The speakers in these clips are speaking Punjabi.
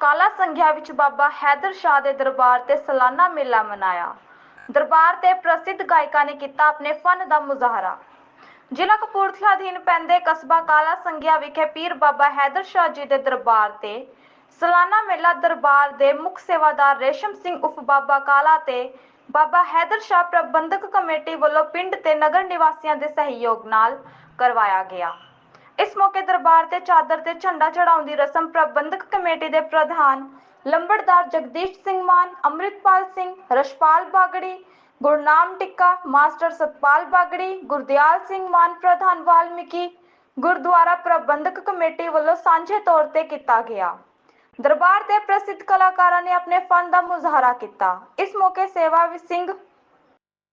ਕਾਲਾ ਸੰਘਿਆ ਵਿੱਚ ਬਾਬਾ ਹੈਦਰ ਸ਼ਾਹ ਦੇ ਦਰਬਾਰ ਤੇ ਸਾਲਾਨਾ ਮੇਲਾ ਮਨਾਇਆ। ਦਰਬਾਰ ਤੇ ਪ੍ਰਸਿੱਧ ਗਾਇਕਾਂ ਨੇ ਕੀਤਾ ਆਪਣੇ ਫਨ ਦਾ ਮੁਜ਼ਾਹਰਾ। ਜ਼ਿਲ੍ਹਾ ਕਪੂਰਥਲਾ ਅਧੀਨ ਪੈਂਦੇ ਕਸਬਾ ਕਾਲਾ ਸੰਘਿਆ ਵਿਖੇ ਪੀਰ ਬਾਬਾ ਹੈਦਰ ਸ਼ਾਹ ਜੀ ਦੇ ਦਰਬਾਰ ਤੇ ਸਾਲਾਨਾ ਮੇਲਾ ਦਰਬਾਰ ਦੇ ਮੁੱਖ ਸੇਵਾਦਾਰ ਰੇਸ਼ਮ ਸਿੰਘ ਉਫ ਬਾਬਾ ਕਾਲਾ ਤੇ ਬਾਬਾ ਹੈਦਰ ਸ਼ਾਹ ਪ੍ਰਬੰਧਕ ਕਮੇਟੀ ਵੱਲੋਂ ਪਿੰਡ ਤੇ ਨਗਰ ਨਿਵਾਸੀਆਂ ਦੇ ਸਹਿਯੋਗ ਨਾਲ ਕਰਵਾਇਆ ਗਿਆ। ਇਸ ਮੌਕੇ ਦਰਬਾਰ ਤੇ ਚਾਦਰ ਤੇ ਝੰਡਾ ਚੜਾਉਣ ਦੀ ਰਸਮ ਪ੍ਰਬੰਧਕ ਕਮੇਟੀ ਦੇ ਪ੍ਰਧਾਨ ਲੰਬੜਦਾਰ ਜਗਦੀਸ਼ ਸਿੰਘ ਮਾਨ, ਅੰਮ੍ਰਿਤਪਾਲ ਸਿੰਘ ਰਸ਼ਪਾਲ ਬਾਗੜੀ, ਗੁਰਨਾਮ ਟਿੱਕਾ, ਮਾਸਟਰ ਸਤਪਾਲ ਬਾਗੜੀ, ਗੁਰਦਿਆਲ ਸਿੰਘ ਮਾਨ ਪ੍ਰਧਾਨ ਵਾਲਮੀਕੀ, ਗੁਰਦੁਆਰਾ ਪ੍ਰਬੰਧਕ ਕਮੇਟੀ ਵੱਲੋਂ ਸਾਂਝੇ ਤੌਰ ਤੇ ਕੀਤਾ ਗਿਆ। ਦਰਬਾਰ ਦੇ ਪ੍ਰਸਿੱਧ ਕਲਾਕਾਰਾਂ ਨੇ ਆਪਣੇ ਫਨ ਦਾ ਮੁਜ਼ਾਹਰਾ ਕੀਤਾ। ਇਸ ਮੌਕੇ ਸੇਵਾ ਸਿੰਘ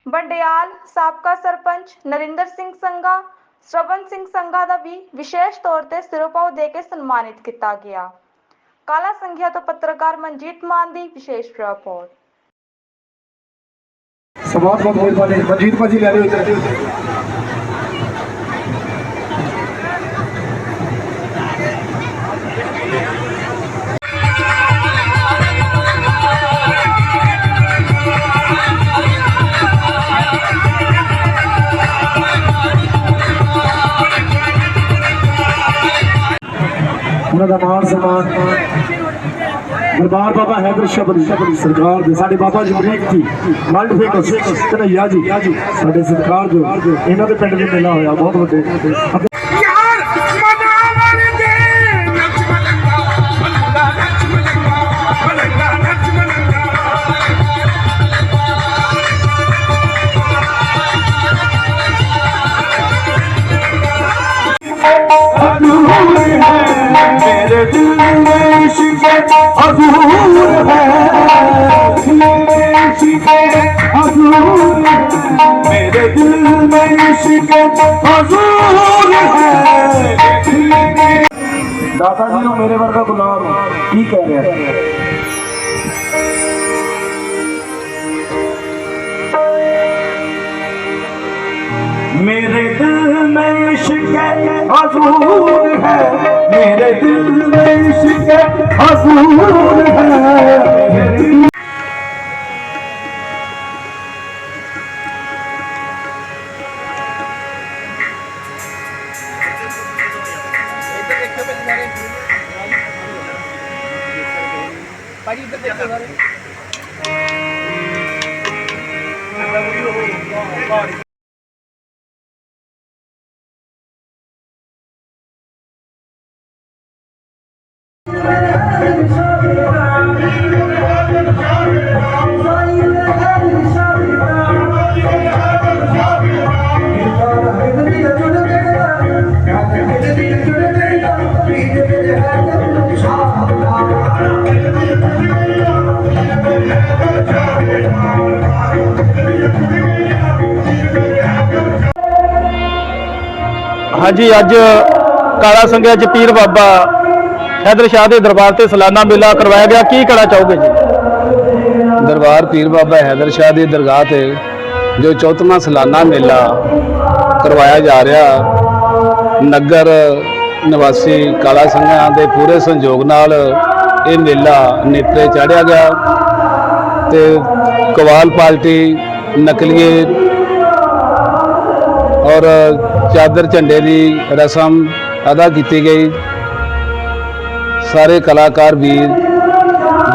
ਬੰਡਿਆਲ ਸਾਬਕਾ ਸਰਪੰਚ, ਨਰਿੰਦਰ ਸਿੰਘ ਸੰਘਾ ਸ਼ਰਵਨ ਸਿੰਘ ਸੰਘਾ ਦਾ ਵੀ ਵਿਸ਼ੇਸ਼ ਤੌਰ ਤੇ ਸਿਰੋਪਾਓ ਦੇ ਕੇ ਸਨਮਾਨਿਤ ਕੀਤਾ ਗਿਆ। ਕਾਲਾ ਸੰਘਿਆ ਤੋਂ ਪੱਤਰਕਾਰ ਮਨਜੀਤ ਮਾਨ ਦੀ ਵਿਸ਼ੇਸ਼ ਰਿਪੋਰਟ। ਬਹੁਤ ਬਹੁਤ ਮਨਜੀਤ ਭਾਜੀ ਲੈ ਲਿਓ ਇੱਧਰ। ਉਹਨਾਂ ਦਾ ਮਾਣ ਸਨਮਾਨ। ਦਰਬਾਰ ਬਾਬਾ ਹੈਦਰ ਸ਼ਬਦ ਸਰਕਾਰ ਦੇ। ਸਾਡੇ ਬਾਬਾ ਜਮਰੀਕ ਜੀ ਵਰਲਡ ਫੇਮਸ ਕਨਈਆ ਜੀ। ਸਾਡੇ ਸਰਕਾਰ ਜੋ ਇਹਨਾਂ ਦੇ ਪਿੰਡ ਵਿੱਚ ਮੇਲਾ ਹੋਇਆ, ਬਹੁਤ ਵੱਡੇ। अधूर है अधूर मेरे दिल में अधूर है दादा जी मेरे वर्ग गुलाम की कह रहे हैं मेरे इश्क हजूर है मेरे दिल में इश्क हजूर है मेरे ਹਾਂਜੀ ਅੱਜ ਕਾਲਾ ਸੰਘਿਆ ਚ ਪੀਰ ਬਾਬਾ ਹੈਦਰ ਸ਼ਾਹ ਦੇ ਦਰਬਾਰ ਤੇ ਸਾਲਾਨਾ ਮੇਲਾ ਕਰਵਾਇਆ ਗਿਆ। ਕੀ ਕਹਿਣਾ ਚਾਹੋਗੇ ਜੀ? ਦਰਬਾਰ ਪੀਰ ਬਾਬਾ ਹੈਦਰ ਸ਼ਾਹ ਦੀ ਦਰਗਾਹ ਤੇ ਜੋ ਚੌਥਵਾਂ ਸਾਲਾਨਾ ਮੇਲਾ ਕਰਵਾਇਆ ਜਾ ਰਿਹਾ, ਨਗਰ ਨਿਵਾਸੀ ਕਾਲਾ ਸੰਘਾਂ ਦੇ ਪੂਰੇ ਸੰਯੋਗ ਨਾਲ ਇਹ ਮੇਲਾ ਨੇਪਰੇ ਚਾੜਿਆ ਗਿਆ ਤੇ ਕਵਾਲ ਪਾਲਟੀ, ਨਕਲੀਏ ਔਰ ਚਾਦਰ ਝੰਡੇ ਦੀ ਰਸਮ ਅਦਾ ਕੀਤੀ ਗਈ। ਸਾਰੇ ਕਲਾਕਾਰ ਵੀਰ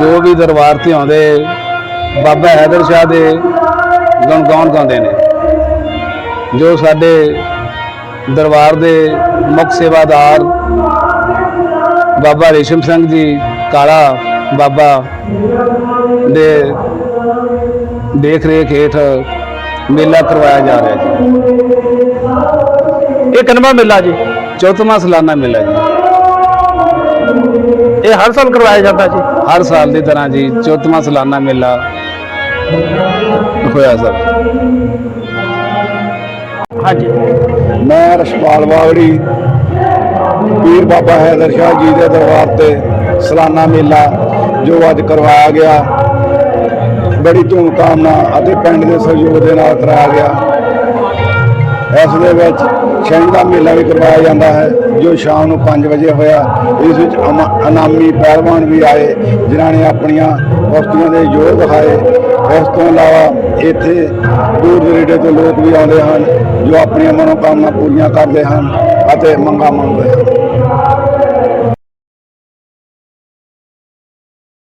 ਜੋ ਵੀ ਦਰਬਾਰ ਤੇ ਆਉਂਦੇ ਬਾਬਾ ਹੈਦਰ ਸ਼ਾਹ ਦੇ ਗੁਣ ਗਾਉਣ ਗਾਉਂਦੇ ਨੇ। ਜੋ ਸਾਡੇ ਦਰਬਾਰ ਦੇ ਮੁੱਖ ਸੇਵਾਦਾਰ ਬਾਬਾ ਰੇਸ਼ਮ ਸਿੰਘ ਜੀ ਕਾਲਾ ਬਾਬਾ ਦੇ ਦੇਖ ਰੇਖ ਹੇਠ ਮੇਲਾ ਕਰਵਾਇਆ ਜਾ ਰਿਹਾ ਜੀ। ਇਹ ਕਿੰਨਵਾਂ ਮੇਲਾ ਜੀ? ਚੌਥਵਾਂ ਸਾਲਾਨਾ ਮੇਲਾ ਜੀ। ਇਹ ਹਰ ਸਾਲ ਕਰਵਾਇਆ ਜਾਂਦਾ ਜੀ? ਹਰ ਸਾਲ ਦੀ ਤਰ੍ਹਾਂ ਜੀ ਚੌਥਵਾਂ ਸਾਲਾਨਾ ਮੇਲਾ ਹੋਇਆ ਸਰ। ਹਾਂਜੀ। ਮੈਂ ਰਸ਼ਪਾਲ ਬਾਗੜੀ ਪੀਰ ਬਾਬਾ ਹੈਦਰ ਸ਼ਾਹ ਜੀ ਦੇ ਦਰਬਾਰ ਤੇ ਸਾਲਾਨਾ ਮੇਲਾ ਜੋ ਅੱਜ ਕਰਵਾਇਆ ਗਿਆ ਬੜੀ ਧੂਮਧਾਮ ਨਾਲ ਅਤੇ ਪਿੰਡ ਦੇ ਸਹਿਯੋਗ ਦੇ ਨਾਲ ਕਰਾਇਆ ਗਿਆ। ਇਸ ਦੇ ਵਿੱਚ ਛਿੰਝ ਦਾ ਮੇਲਾ ਵੀ ਕਰਵਾਇਆ ਜਾਂਦਾ ਹੈ, ਜੋ ਸ਼ਾਮ ਨੂੰ 5 ਵਜੇ ਹੋਇਆ। ਇਸ ਵਿੱਚ ਅਮਾ- ਇਨਾਮੀ ਪਹਿਲਵਾਨ ਵੀ ਆਏ, ਜਿਨ੍ਹਾਂ ਨੇ ਆਪਣੀਆਂ ਕੁਸ਼ਤੀਆਂ ਦੇ ਯੋਗ ਦਿਖਾਏ। ਇਸ ਤੋਂ ਇਲਾਵਾ ਇੱਥੇ ਦੂਰ ਦਰੇਡੇ ਤੋਂ ਲੋਕ ਵੀ ਆਉਂਦੇ ਹਨ, ਜੋ ਆਪਣੀਆਂ ਮਨੋਕਾਮਨਾ ਪੂਰੀਆਂ ਕਰਦੇ ਹਨ ਅਤੇ ਮੰਗਾਂ ਮੰਗਦੇ ਹਨ।